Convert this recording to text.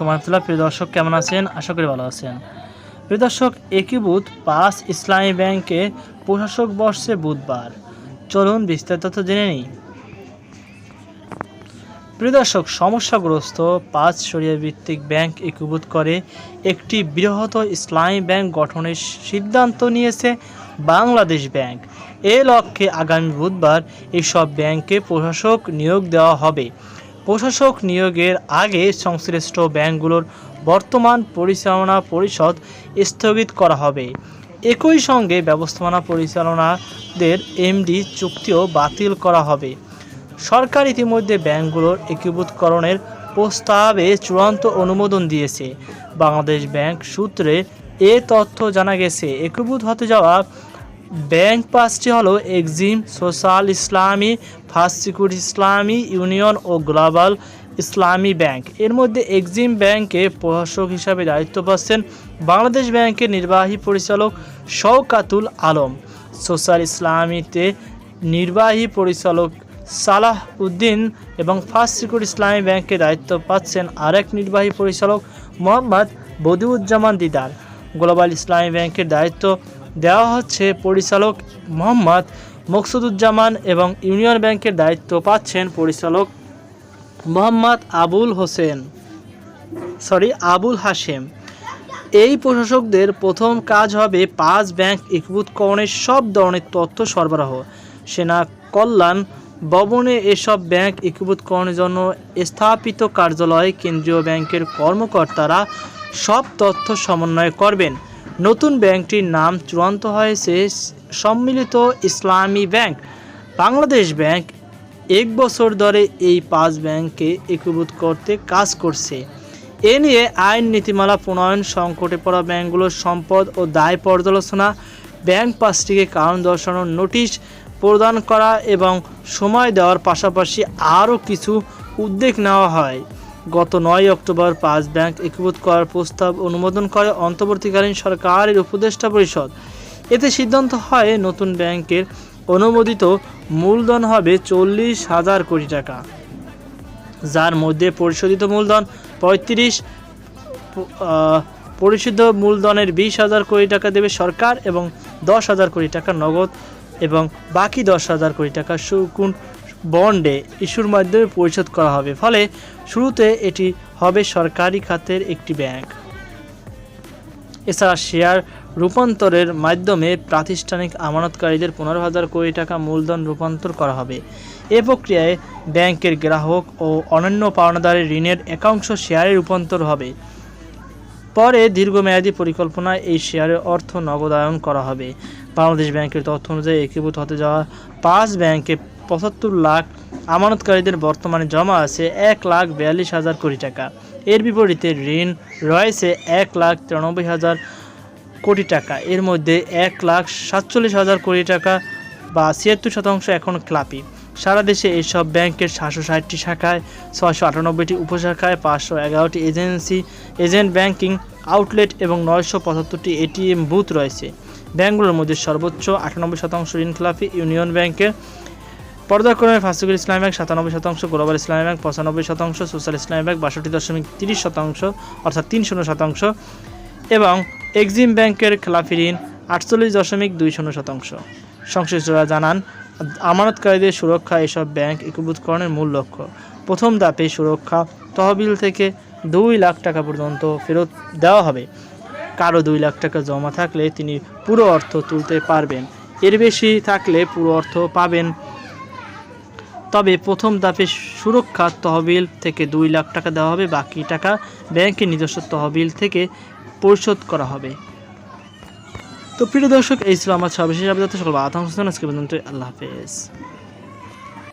রহমতুল্লাহ প্রিয় দর্শক কেমন আছেন? আশা করি ভালো আছেন। প্রিয় দর্শক একীভূত পাঁচ ইসলামী ব্যাংকে প্রশাসক বর্ষে বুধবার। চলুন বিস্তারিত জেনে নিই। প্রিয় দর্শক, সমস্যাগ্রস্ত পাঁচ সরিয়া ভিত্তিক ব্যাংক একীভূত করে একটি বৃহৎ ইসলামী ব্যাংক গঠনের সিদ্ধান্ত নিয়েছে বাংলাদেশ ব্যাংক। এ লক্ষ্যে আগামী বুধবার এসব ব্যাংকে প্রশাসক নিয়োগ দেওয়া হবে। প্রশাসক নিয়োগের আগে সংশ্লিষ্ট ব্যাংকগুলোর বর্তমান পরিচালনা পরিষদ স্থগিত করা হবে। একই সঙ্গে ব্যবস্থাপনা পরিচালনাদের এমডি চুক্তিও বাতিল করা হবে। সরকার ইতিমধ্যে ব্যাংকগুলোর একীভূতকরণের প্রস্তাবে চূড়ান্ত অনুমোদন দিয়েছে। বাংলাদেশ ব্যাংক সূত্রে এ তথ্য জানা গেছে, একীভূত হতে যাওয়া ব্যাংক পাঁচটি হলো Exim, social Islami, first security Islami, union ও গ্লোবাল ইসলামী ব্যাংক। এর মধ্যে এক্সিম ব্যাংকে প্রশাসক হিসাবে দায়িত্ব পাচ্ছেন বাংলাদেশ ব্যাংকের নির্বাহী পরিচালক শওকাতুল আলম। সোশ্যাল ইসলামীতে নির্বাহী পরিচালক সালাহ উদ্দিন এবং ফার্স্ট সিকিউরিটি ইসলামী ব্যাংকের দায়িত্ব পাচ্ছেন আরেক নির্বাহী পরিচালক মোহাম্মদ বদিউজ্জামান দিদার। গ্লোবাল ইসলামী ব্যাংকের দায়িত্ব দেওয়া হচ্ছে পরিচালক মোহাম্মদ মকসুদুজ্জামান এবং ইউনিয়ন ব্যাংকের দায়িত্ব পাচ্ছেন পরিচালক মোহাম্মদ আবুল হোসেন। সরি, আবুল হাশেম। এই প্রশাসকদের প্রথম কাজ হবে পাঁচ ব্যাংক একীভূতকরণের সব ধরনের তথ্য সরবরাহ। সেনা কল্যাণ ভবনে এসব ব্যাংক একীভূতকরণের জন্য স্থাপিত কার্যালয়ে, কেন্দ্রীয় ব্যাংকের কর্মকর্তারা সব তথ্য সমন্বয় করবেন। নতুন ব্যাংকটির নাম চূড়ান্ত হয়েছে সম্মিলিত ইসলামী ব্যাংক। বাংলাদেশ ব্যাংক এক বছর ধরে এই পাঁচ ব্যাংককে একীভূত করতে কাজ করছে। এ নিয়ে আইন, নীতিমালা, প্রণয়ন, সংকটে পড়া ব্যাংকগুলোর সম্পদ ও দায় পর্যালোচনা, ব্যাংক পাঁচটিকে কারণ দর্শানোর নোটিশ প্রদান করা এবং সময় দেওয়ার পাশাপাশি আরও কিছু উদ্যোগ নেওয়া হয়। গত নয় অক্টোবর পাঁচ ব্যাংক একীভূত করার প্রস্তাব অনুমোদন করে অন্তর্বর্তীকালীন সরকারের উপদেষ্টা পরিষদ। এতে সিদ্ধান্ত হয় নতুন ব্যাংকের অনুমোদিত মূলধন হবে চল্লিশ হাজার কোটি টাকা। যার মধ্যে পরিশোধিত মূলধন পঁয়ত্রিশ পরিশোধিত মূলধনের বিশ হাজার কোটি টাকা দেবে সরকার এবং দশ হাজার কোটি টাকা নগদ এবং বাকি দশ হাজার কোটি টাকা সুকুন বন্ডে ইস্যুর মাধ্যমে পরিশোধ করা হবে। ফলে শুরুতে এটি হবে সরকারি খাতের একটি ব্যাংক। এছাড়া শেয়ার রূপান্তরের মাধ্যমে প্রাতিষ্ঠানিক আমানতকারীদের পনেরো হাজার কোটি টাকা মূলধন রূপান্তর করা হবে। এ প্রক্রিয়ায় ব্যাংকের গ্রাহক ও অন্যান্য পাওনাদারের ঋণের একাংশ শেয়ারে রূপান্তর হবে। পরে দীর্ঘমেয়াদী পরিকল্পনায় এই শেয়ারের অর্থ নগদায়ন করা হবে। বাংলাদেশ ব্যাংকের তথ্য অনুযায়ী একীভূত হতে যাওয়া পাঁচ ব্যাংকে পঁচাত্তর লাখ আমানতকারীদের বর্তমানে জমা আছে এক লাখ বিয়াল্লিশ হাজার কোটি টাকা। এর বিপরীতে ঋণ রয়েছে এক লাখ তিরানব্বই হাজার কোটি টাকা। এর মধ্যে এক লাখ সাতচল্লিশ হাজার কোটি টাকা বা ছিয়াত্তর শতাংশ এখন ক্লাপি। সারা দেশে এইসব ব্যাংকের সাতশো ষাটটি শাখায়, ছয়শো আটানব্বইটি উপশাখায়, পাঁচশো এগারোটি এজেন্সি, এজেন্ট ব্যাংকিং আউটলেট এবং নয়শো পঁচাত্তরটি এটিএম বুথ রয়েছে। ব্যাংকগুলোর মধ্যে সর্বোচ্চ আটানব্বই শতাংশ ঋণ খেলাপি ইউনিয়ন ব্যাংকের। পর্যায়ক্রমে ফার্স্টগুল ইসলামী ব্যাংক সাতানব্বই শতাংশ, গ্লোবাল ইসলামী ব্যাংক পঁচানব্বই শতাংশ, সোশ্যাল ইসলামী ব্যাংক বাষট্টি দশমিক তিরিশ শতাংশ, অর্থাৎ তিন শূন্য শতাংশ, এবং এক্সিম ব্যাংকের খেলাফি ঋণ আটচল্লিশ দশমিক দুই শূন্য শতাংশ। সংশ্লিষ্টরা জানান, আমানতকারীদের সুরক্ষা এসব ব্যাংক একীভূতকরণের মূল লক্ষ্য। প্রথম ধাপে সুরক্ষা তহবিল থেকে দুই লাখ টাকা পর্যন্ত ফেরত দেওয়া হবে। কারও দুই লাখ টাকা জমা থাকলে তিনি পুরো অর্থ তুলতে পারবেন। এর বেশি থাকলে পুরো অর্থ পাবেন তবে প্রথম দাপে সুরক্ষা তহবিল থেকে দুই লাখ টাকা দেওয়া হবে, বাকি টাকা ব্যাংকের নিজস্ব তহবিল থেকে পরিশোধ করা হবে। তো প্রিয় দর্শক, এই ছিল আমার সর্বশেষ আবেদন সকল আতঙ্ক আজকে পর্যন্ত আল্লাহ হাফেজ।